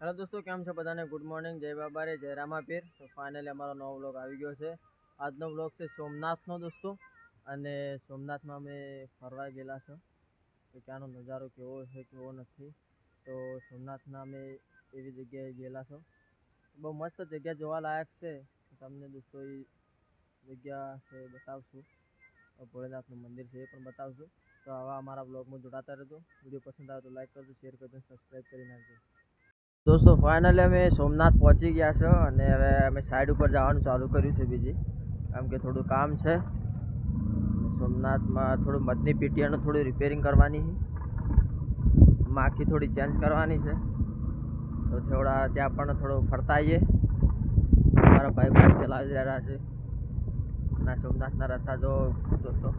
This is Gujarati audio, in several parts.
હેલો દોસ્તો, કેમ છો બધાને? ગુડ મોર્નિંગ જય બાબારે, જય રામાપીર. તો ફાઇનલી અમારો નવો વ્લોગ આવી ગયો છે. આજનો વ્લોગ છે સોમનાથનો દોસ્તો. અને સોમનાથમાં અમે ફરવા ગયેલા છો. તો ત્યાંનો નજારો કેવો છે, કેવો નથી. તો સોમનાથના અમે એવી જગ્યાએ ગયેલા છો. બહુ મસ્ત જગ્યા જોવા લાયક છે. તમને દોસ્તો એ જગ્યા છે બતાવશું. ભોળેનાથનું મંદિર છે એ પણ બતાવશું. તો આવા અમારા બ્લોગમાં જોડાતા રહેજો. વીડિયો પસંદ આવે તો લાઈક કરજો શેર કરજો સબસ્ક્રાઈબ કરી નાખજો. દોસ્તો ફાઇનલી અમે સોમનાથ પહોંચી ગયા છો અને હવે અમે સાઈડ ઉપર જવાનું ચાલુ કર્યું છે બીજી. કેમ કે થોડું કામ છે. સોમનાથમાં થોડું મધની પીટીઆનું થોડું રિપેરિંગ કરવાની છે. માખી થોડી ચેન્જ કરવાની છે. તો થોડા ત્યાં પણ થોડું ફરતા આવીએ મારા ભાઈ બાઈક ચલાવી રહ્યા છે. અને સોમનાથના રસ્તા જો દોસ્તો.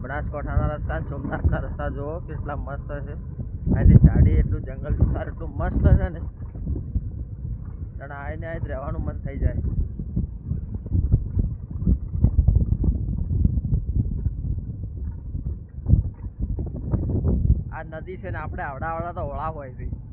બનાસકાંઠાના રસ્તા સોમનાથના રસ્તા જુઓ કેટલા મસ્ત છે. એની ઝાડી એટલું જંગલ વિસ્તાર એટલું મસ્ત છે ને. જાણે આવીને આવી રહેવાનું મન થઈ જાય. આ નદી છે ને, આપણે આવડા આવડા તો ઓળા હોય છે.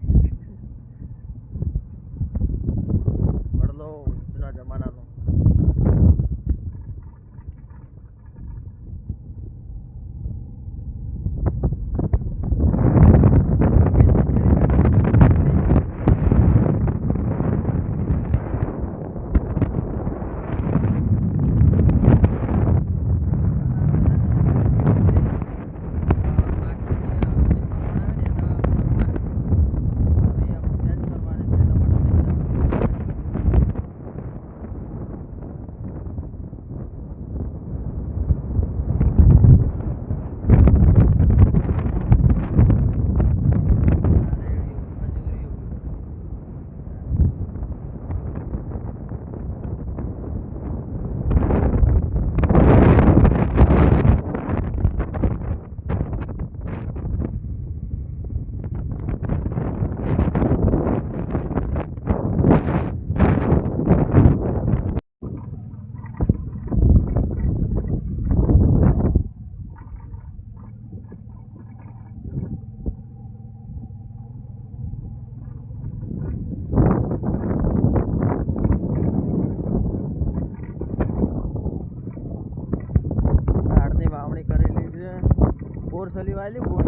Голливуд.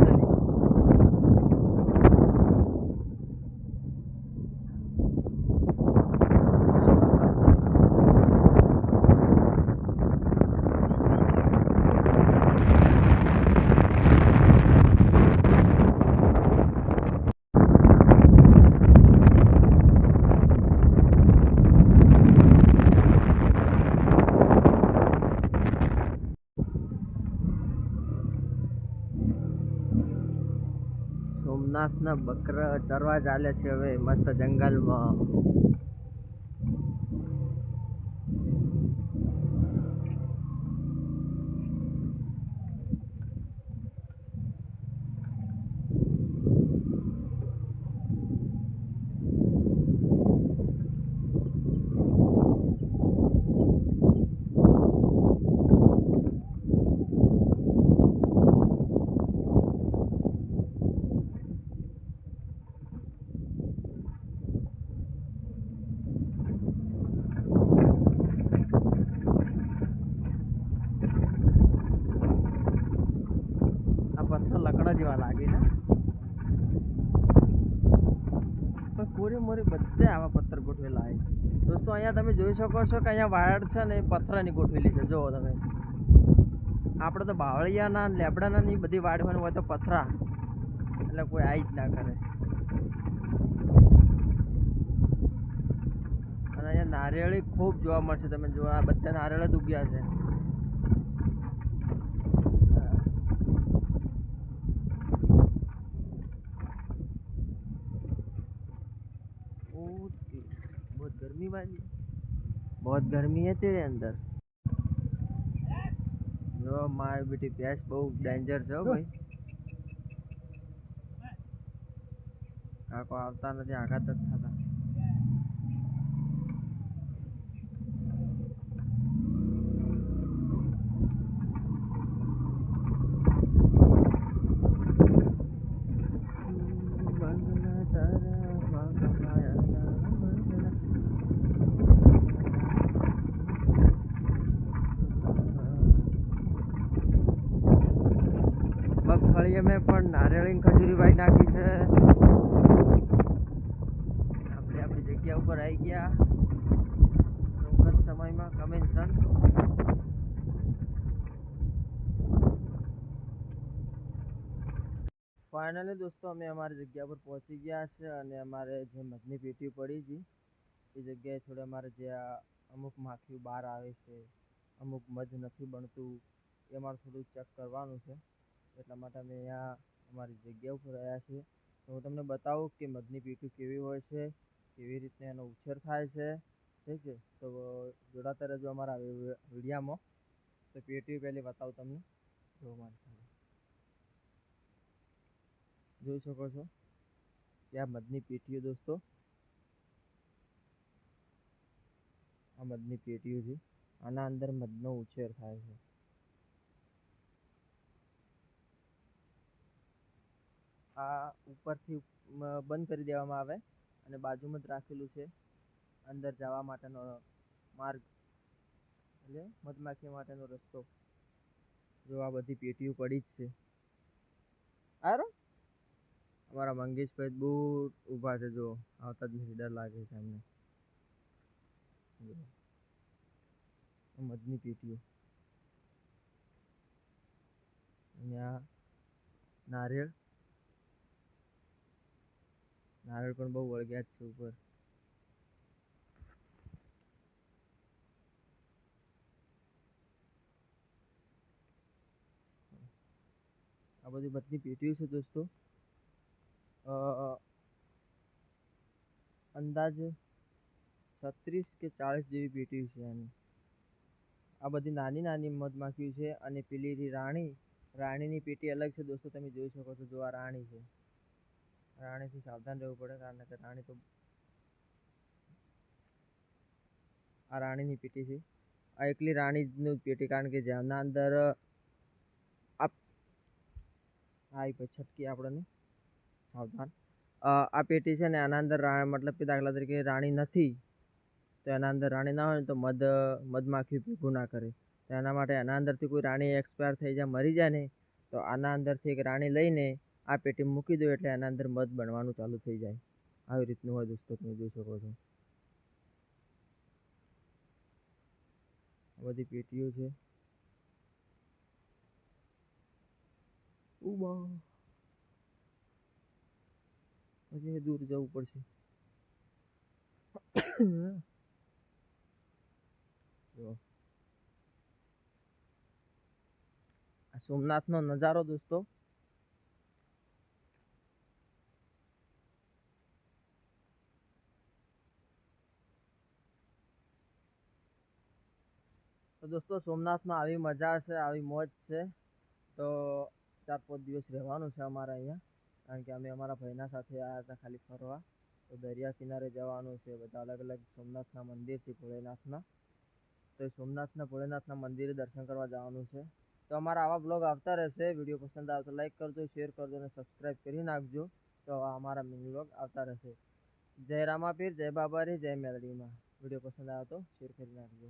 સોમનાથના બકરા ચરવા ચાલે છે હવે મસ્ત જંગલમાં આ જેવા લાગે છે. પણ કોરી મોરી બધે આવા પથ્થર ગોઠવેલા છે દોસ્તો, અહીંયા તમે જોઈ શકો છો કે અહીંયા વાયર છે ને એ પથ્થરની ગોઠવેલી છે. જુઓ તમે. આપણે તો બાવળિયાના, લેબડાના ની બધી વાડવાની હોય તો પથરા. એટલે કોઈ આવી જ ના કરે. અને અહીંયા નારિયેળી ખૂબ જોવા મળશે. તમે જો, આ બધા નારિયેળ જ ઉગ્યા છે. बहुत गर्मी वाली बहुत गर्मी है तेरे अंदर જો મારી બેટી ભેંસ બહુ ડેન્જર છે હો ભાઈ કાકો આવતા નથી આઘાત જ થતા બંગલા તારા નળીએ અમે પણ નારિયેળી ખજૂરી ભાઈ નાખી છે. આપણે આપણી જગ્યા ઉપર આવી ગયા. ટૂંક જ સમયમાં કમિંગ સન ફાઇનલી દોસ્તો, અમે અમારી જગ્યા પર પહોંચી ગયા છે અને અમારે જે મધની પેટી પડી હતી, એ જગ્યાએ થોડે અમારે જે અમુક માખીઓ બહાર આવે છે, અમુક મધ નથી બનતું, એ અમારે થોડું ચેક કરવાનું છે. એટલા માટે અમે અહીંયા અમારી જગ્યા ઉપર આવ્યા છીએ. તો હું તમને બતાવું કે મધની પેટી કેવી હોય છે, કેવી રીતે એનો ઉછેર થાય છે, ઠીક છે? તો જોડાતા રહેજો અમારા વિડીયામાં. તો પેટી પહેલી બતાવું તમને. જો મારી જોઈ શકો છો? કે આ મધની પેટીઓ દોસ્તો. આ મધની પેટીઓ છે. આના અંદર મધનો ઉછેર થાય છે. આ ઉપરથી બંધ કરી દેવામાં આવે અને બાજુમાં જ રાખેલું છે અંદર જવા માટેનો માર્ગ. એટલે મધમાખી માટેનો રસ્તો. જો આ બધી પેટીઓ પડી જ છે. આરો અમારા મંગેશભાઈ બહુ ઊભા છે જો, આવતા જ ડર લાગે છે એમને. મધની પેટીઓ. આ નારિયેળ. નારિયેળ પણ બહુ વળગ્યા છે ઉપર. આ બધી બધી પેટીઓ છે દોસ્તો. અંદાજ છત્રીસ કે ચાળીસ જેવી પેટીઓ છે એની આ બધી નાની નાની મધમાખીઓ છે અને પેલી રાણી, રાણીની પેટી અલગ છે દોસ્તો, તમે જોઈ શકો છો જો આ રાણી છે. રાણીથી સાવધાન રહેવું પડે, કારણ કે રાણી તો આ રાણીની પેટી છે. આ એકલી રાણીનું પેટી, કારણ કે જેના અંદર આ છટકી આપણને સાવધાન. આ પેટી છે ને આના અંદર મતલબ કે દાખલા તરીકે રાણી નથી, તો એના અંદર રાણી ના હોય ને તો મધ, મધમાખી ભેગું ના કરે. તો એના માટે એના અંદરથી કોઈ રાણી એક્સપાયર થઈ જાય, મરી જાય ને તો આના અંદરથી એક રાણી લઈને આ પેટી મૂકી દો એટલે એના અંદર મધ બનવાનું ચાલુ થઈ જાય. આવી રીતનું હોય દોસ્તો, તમે જોઈ શકો છો. બધી પેટીઓ છે. ઉબા. હજી દૂર જવું પડશે. જો. આ સોમનાથનો નજારો દોસ્તો. તો દોસ્તો, સોમનાથમાં આવી મજા છે, આવી મોજ છે. તો ચાર પાંચ દિવસ રહેવાનું છે અમારે અહીંયા. કારણ કે અમે અમારા ભાઈના સાથે આવ્યા હતા ખાલી ફરવા. તો દરિયા કિનારે જવાનું છે, બધા અલગ અલગ સોમનાથના મંદિર છે ભોળેનાથના તો એ સોમનાથના ભોળેનાથના મંદિરે દર્શન કરવા જવાનું છે. તો અમારા આવા બ્લોગ આવતા રહેશે. વીડિયો પસંદ આવે તો લાઈક કરજો શેર કરજો અને સબસ્ક્રાઈબ કરી નાખજો. તો અમારા મિની બ્લોગ આવતા રહેશે. જય રામાપીર, જય બાબારી, જય મેલડીમાં. વીડિયો પસંદ આવે તો શેર કરી નાખજો.